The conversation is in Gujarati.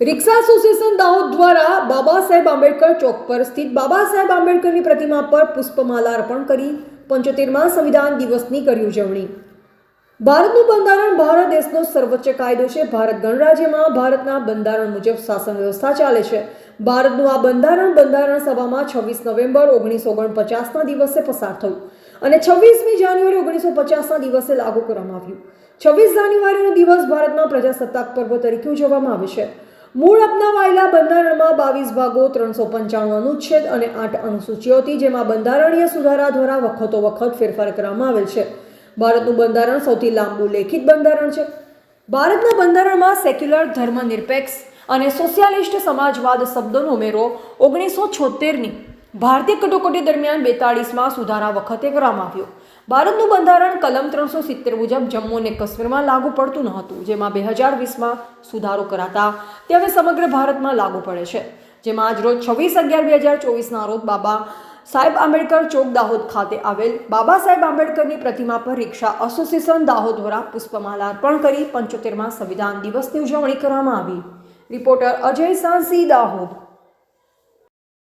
રિક્ષા એસોસિએશન દાહોદ દ્વારા બાબા સાહેબ આંબેડકર ચોક પર સ્થિત બાબા સાહેબ આંબેડકરની પ્રતિમા પર પુષ્પમાલા અર્પણ કરી પંચોતેરમાં સંવિધાન દિવસની કરી ઉજવણી. ભારતનું બંધારણ ભારત દેશનો સર્વોચ્ચ કાયદો છે. ભારત ગણરાજ્યમાં ભારતના બંધારણ મુજબ શાસન વ્યવસ્થા ચાલે છે. ભારતનું આ બંધારણ બંધારણ સભામાં છવ્વીસ નવેમ્બર ઓગણીસો ઓગણપચાસના દિવસે પસાર થયું અને છવ્વીસમી જાન્યુઆરી ઓગણીસો પચાસના દિવસે લાગુ કરવામાં આવ્યું. છવ્વીસ જાન્યુઆરીનો દિવસ ભારતમાં પ્રજાસત્તાક પર્વ તરીકે ઉજવવામાં આવે છે. મૂળ અપનાવાયેલા બંધારણમાં બાવીસ ભાગો ત્રણસો પંચાણું અનુચ્છેદ અને આઠ અનુસૂચિઓથી જેમાં બંધારણીય સુધારા દ્વારા વખતો વખત ફેરફાર કરવામાં આવેલ છે. ભારતનું બંધારણ સૌથી લાંબુ લેખિત બંધારણ છે. ભારતના બંધારણમાં સેક્યુલર, ધર્મનિરપેક્ષ અને સોશિયાલિસ્ટ સમાજવાદ શબ્દોનો ઉમેરો ઓગણીસો છોતેરની ભારતીય કટોકટી દરમિયાન બેતાળીસમાં સુધારા વખતે કરવામાં આવ્યો. ભારતનું બંધારણ કલમ ત્રણસો સિત્તેર મુજબ જમ્મુ અને કાશ્મીરમાં લાગુ પડતું ન હતું, જેમાં બે હજાર વીસમાં સુધારો કરાતા તે હવે સમગ્ર ભારતમાં લાગુ પડે છે. જેમાં આજરોજ છવ્વીસ અગિયાર બે હજાર ચોવીસના રોજ બાબા સાહેબ આંબેડકર ચોક દાહોદ ખાતે આવેલ બાબા સાહેબ આંબેડકરની પ્રતિમા પર રિક્ષા એસોસિએશન દાહોદ દ્વારા પુષ્પમાલા અર્પણ કરી પંચોતેરમાં સંવિધાન દિવસની ઉજવણી કરવામાં આવી. રિપોર્ટર અજય સાંસી, દાહોદ.